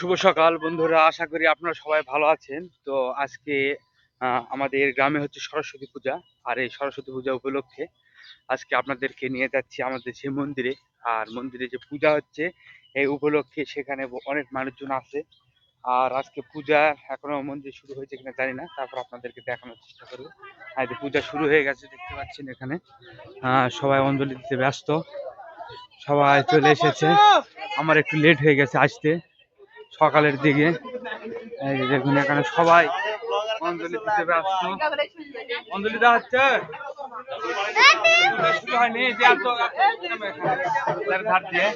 শুভ সকাল বন্ধুরা, আশা করি আপনারা সবাই ভালো আছেন। তো আজকে আমাদের গ্রামে হচ্ছে সরস্বতী পূজা, আর এই সরস্বতী পূজা উপলক্ষে আজকে আপনাদেরকে নিয়ে যাচ্ছি আমাদের যে মন্দিরে। আর মন্দিরে যে পূজা হচ্ছে, এই উপলক্ষে সেখানে অনেক মানুষজন আছে আর আজকে পূজা এখনও মন্দির শুরু হয়েছে কিনা জানি না, তারপর আপনাদেরকে দেখানোর চেষ্টা করব। আর পূজা শুরু হয়ে গেছে, দেখতে পাচ্ছেন এখানে। সবাই অঞ্জলি দিতে ব্যস্ত। সবাই চলে এসেছে। আমার একটু লেট হয়ে গেছে আসতে। সকালের দিকে। এই যে দেখুন এখানে সবাই অঞ্জলি দিতে ব্যস্ত অঞ্জলি দেওয়া হচ্ছে শুরু হয়নি যে এত তার ধার দিয়ে।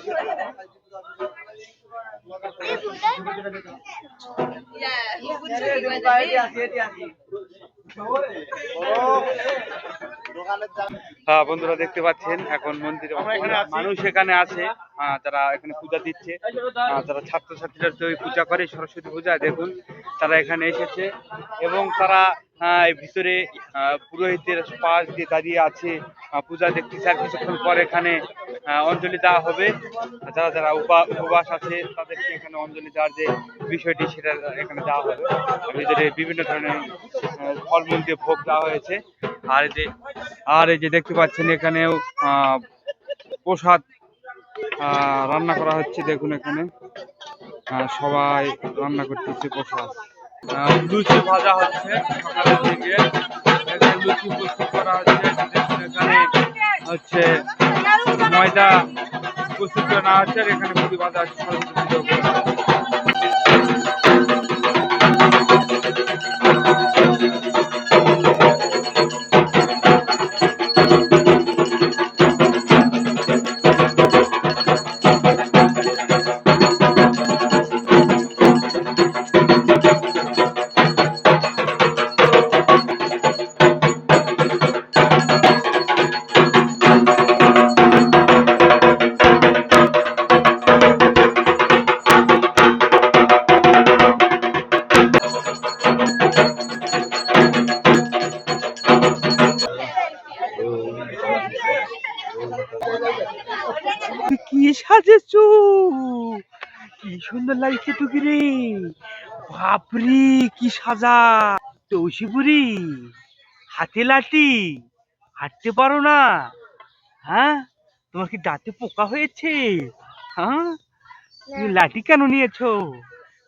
হ্যাঁ বন্ধুরা দেখতে পাচ্ছেন এখন মন্দিরে মানুষ এখানে আছে। যারা এখানে পূজা দিচ্ছে যারা ছাত্রছাত্রীরা তো পূজা করে সরস্বতী পূজা দেখুন তারা এখানে এসেছে এবং তারা ভিতরে পুরোহিতের পাশ দিয়ে দাঁড়িয়ে আছে পূজা দেখতেছে। আর কিছুক্ষণ পর এখানে অঞ্জলি দেওয়া হবে। যারা যারা উপা- উপবাস আছে তাদেরকে এখানে অঞ্জলি দেওয়ার যে বিষয়টি সেটা এখানে দেওয়া হবে। ভিতরে বিভিন্ন ধরনের ফলমূল দিয়ে ভোগ দেওয়া হয়েছে। আর এই যে, আর এই যে দেখতে পাচ্ছেন এখানেও প্রসাদ রান্না করা হচ্ছে দেখুন এখানে। সবাই রান্না করতেছে প্রসাদ। লুচি ভাজা হচ্ছে সকালের দিকে। লুচি প্রস্তুত করা হচ্ছে। এখানে হচ্ছে ময়দা প্রস্তুত নেওয়া হচ্ছে আর এখানে পুরি ভাজা হচ্ছে সুন্দর লাগছে তোকে রে। বাপরে, কি সাজা। তৌসিপুরি হাতে লাঠি, হাঁটতে পারো না। হ্যাঁ? তোমার কি দাঁতে পোকা হয়েছে? হ্যাঁ? লাঠি কেন নিয়েছো?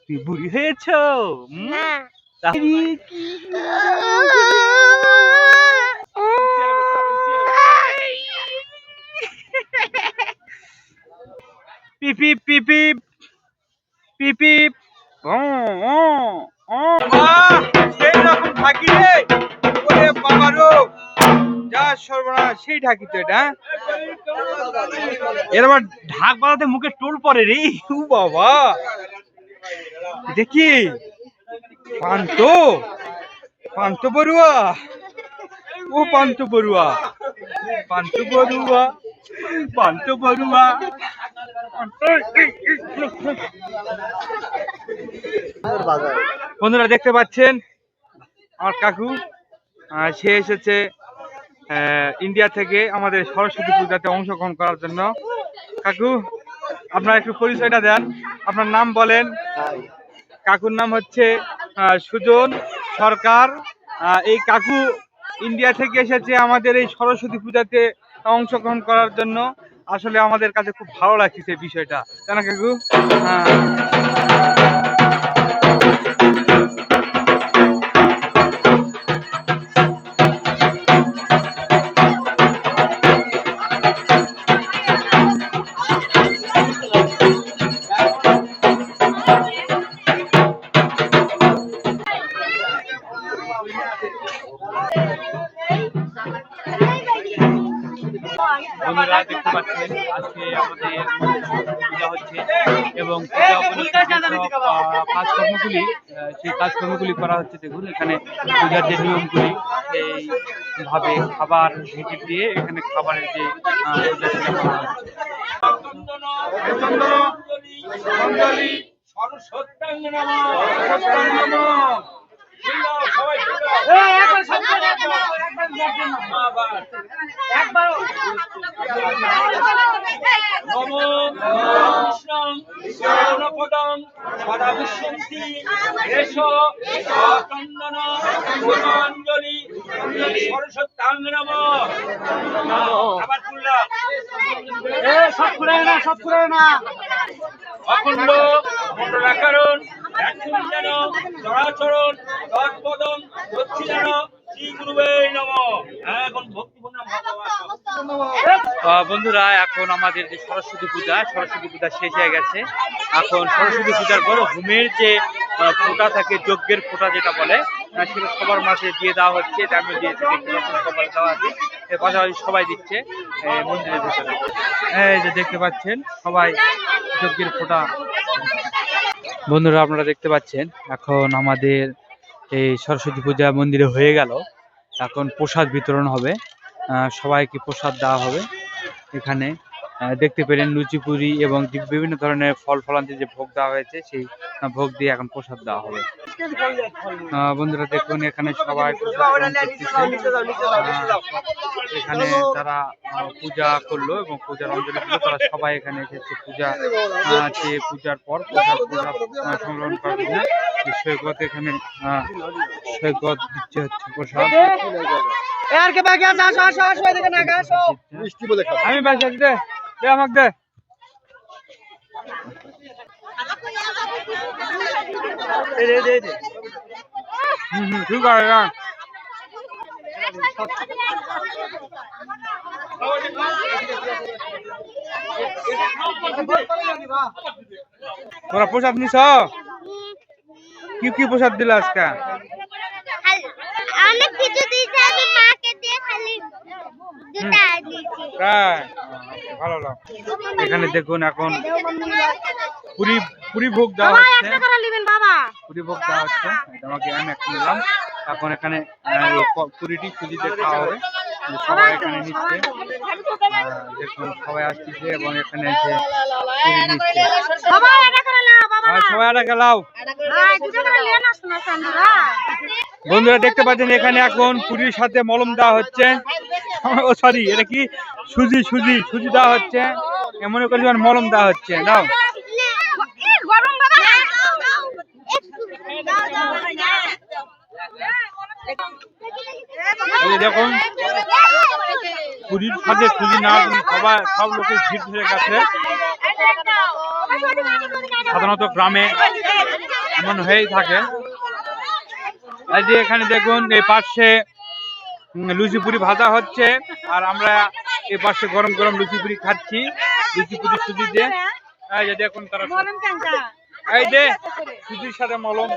তুমি বুড়ি হয়েছো। পিপি পিপি। পিপি ও ও সেই রকম থাকি রে। ওরে যা সর্বনাশ, সেই ঢাকি তো এটা। এর ঢাক বাজাতে মুখে টোল পড়ে রে, উ বাবা। দেখি, পান্ত পান্ত বড়ুয়া। ও পান্ত বড়ুয়া পান্ত বড়ুয়া পান্ত বড়ুয়া। বন্ধুরা দেখতে পাচ্ছেন আমার কাকু। সে এসেছে ইন্ডিয়া থেকে আমাদের সরস্বতী পূজাতে অংশগ্রহণ করার জন্য। কাকু, আপনার একটু পরিচয়টা দেন। আপনার নাম বলেন। কাকুর নাম হচ্ছে সুজন সরকার। এই কাকু ইন্ডিয়া থেকে এসেছে আমাদের এই সরস্বতী পূজাতে অংশগ্রহণ করার জন্য। আসলে আমাদের কাছে খুব ভালো লাগছে বিষয়টা। তাই না কাকু? হ্যাঁ। এবং কাজকর্মগুলি সেই কাজকর্মগুলি করা হচ্ছে, দেখুন, এখানে পূজার যে নিয়মগুলি এইভাবে খাবার ভেজে দিয়ে এখানে খাবারের যে করা হচ্ছে। সরস্বত্যাঙ্গ সবাই নম কৃষ্ণং কৃষ্ণপদং সদা বিশ্বন্তি এষ চন্দন পুষ্পাঞ্জলি সরস্বত্যাং নম আবার তুললাম অখণ্ড চরাচরণ নম এখন ভক্তিপূর্ণ ভগবান আহ, বন্ধুরা এখন আমাদের যে সরস্বতী পূজা সরস্বতী পূজা শেষ হয়ে গেছে। এখন সরস্বতী পূজার পর হোমের যে ফোঁটা থাকে যজ্ঞের ফোঁটা যেটা বলে সেটা সবার মাঝে দিয়ে দেওয়া হচ্ছে। আমি দিয়েছি দেখতে পাচ্ছেন সবার দেওয়া আছে। এর পাশাপাশি সবাই দিচ্ছে মন্দিরের ভিতরে। এই যে দেখতে পাচ্ছেন সবাই যজ্ঞের ফোঁটা বন্ধুরা আপনারা দেখতে পাচ্ছেন এখন আমাদের এই সরস্বতী পূজা মন্দিরে হয়ে গেল। এখন প্রসাদ বিতরণ হবে। সবাইকে প্রসাদ দেওয়া হবে। এখানে দেখতে পেলেন লুচি পুরি এবং বিভিন্ন ধরনের ফল ফলান্তি যে ভোগ দেওয়া হয়েছে, সেই ভোগ দিয়ে এখন প্রসাদ দেওয়া হবে। বন্ধুরা দেখুন এখানে সবাই এখানে তারা পূজা করল এবং পূজার অঞ্জলি দিল। তারা সবাই এখানে এসেছে পূজা চেয়ে পূজার পর প্রসাদ সংগ্রহণ করার জন্য। সৈকত এখানে সৈকত দিচ্ছে হচ্ছে প্রসাদ। আমি বাসি দে আমাকে দে। দে দে দে হুম হুম ঠিক আছে রাখ। তোরা প্রসাদ নিছ? কি কি প্রসাদ দিল আজকে? অনেক কিছু দিয়েছে আমি মাকে দিয়ে খালি দুটা দিয়েছি। ভালো এখানে দেখুন এখন পুরি পুরি ভোগ দেওয়া হচ্ছে। পুরি ভোগ দেওয়া হচ্ছে। আমাকে আমি একটা নিলাম। এখন এখানে পুরিটি সুজিতে খাওয়া হবে। সবাই এখানে নিচ্ছে। দেখুন সবাই আসছে এবং এখানে এসে নিচ্ছে। বাবা এটা করে না বাবা আর সবাই আটা শোনা চান্দুরা বন্ধুরা দেখতে পাচ্ছেন এখানে এখন পুরীর সাথে মলম দেওয়া হচ্ছে। ও সরি এটা কি সুজি সুজি সুজি দেওয়া হচ্ছে। এমন করে মলম দেওয়া হচ্ছে। দাও গরম বাবা এই যে দেখুন, পুরীর না সবাই সব লোকের গেছে। সাধারণত গ্রামে এমন হয়েই থাকে। যে এখানে দেখুন, এই পাশে লুচি পুরি ভাজা হচ্ছে। আর আমরা এই পাশে গরম গরম লুচি পুরি খাচ্ছি। লুচি পুরি সুজি দিয়ে। যে দেখুন তারা এই যে সুজির সাথে মলম।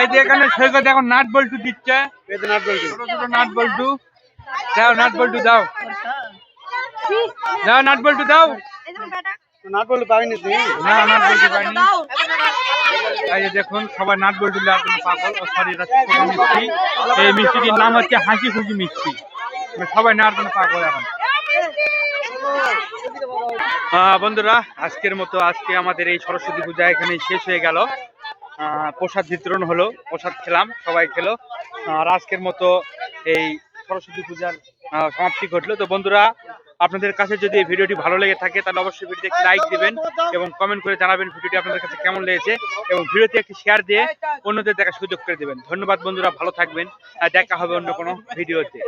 এই যে এখানে সৈকত এখন নাট বল্টু দিচ্ছে। নাট বল্টু। ছোট নাট বল্টু। দাও নাট বল্টু দাও। দাও নাট বল্টু দাও। নাট বলে পাইনি না নাট বল্টু পাইনি। এই যে দেখুন সবাই নাট বল্টু পাগল ও সরি এটা মিষ্টি। এই মিষ্টিটির নাম হচ্ছে হাসি খুশি মিষ্টি। সবাই জন্য পাগল এখন। বন্ধুরা, আজকের মতো আজকে আমাদের এই সরস্বতী পূজা এখানে শেষ হয়ে গেল। প্রসাদ বিতরণ হলো, প্রসাদ খেলাম, সবাই খেলো। আর আজকের মতো এই সরস্বতী পূজার সমাপ্তি ঘটলো। তো বন্ধুরা, আপনাদের কাছে যদি এই ভিডিওটি ভালো লেগে থাকে, তাহলে অবশ্যই ভিডিওতে একটি লাইক দিবেন এবং কমেন্ট করে জানাবেন ভিডিওটি আপনাদের কাছে কেমন লেগেছে এবং ভিডিওতে একটি শেয়ার দিয়ে অন্যদের দেখার সুযোগ করে দেবেন। ধন্যবাদ বন্ধুরা, ভালো থাকবেন। আর দেখা হবে অন্য কোনো ভিডিওতে।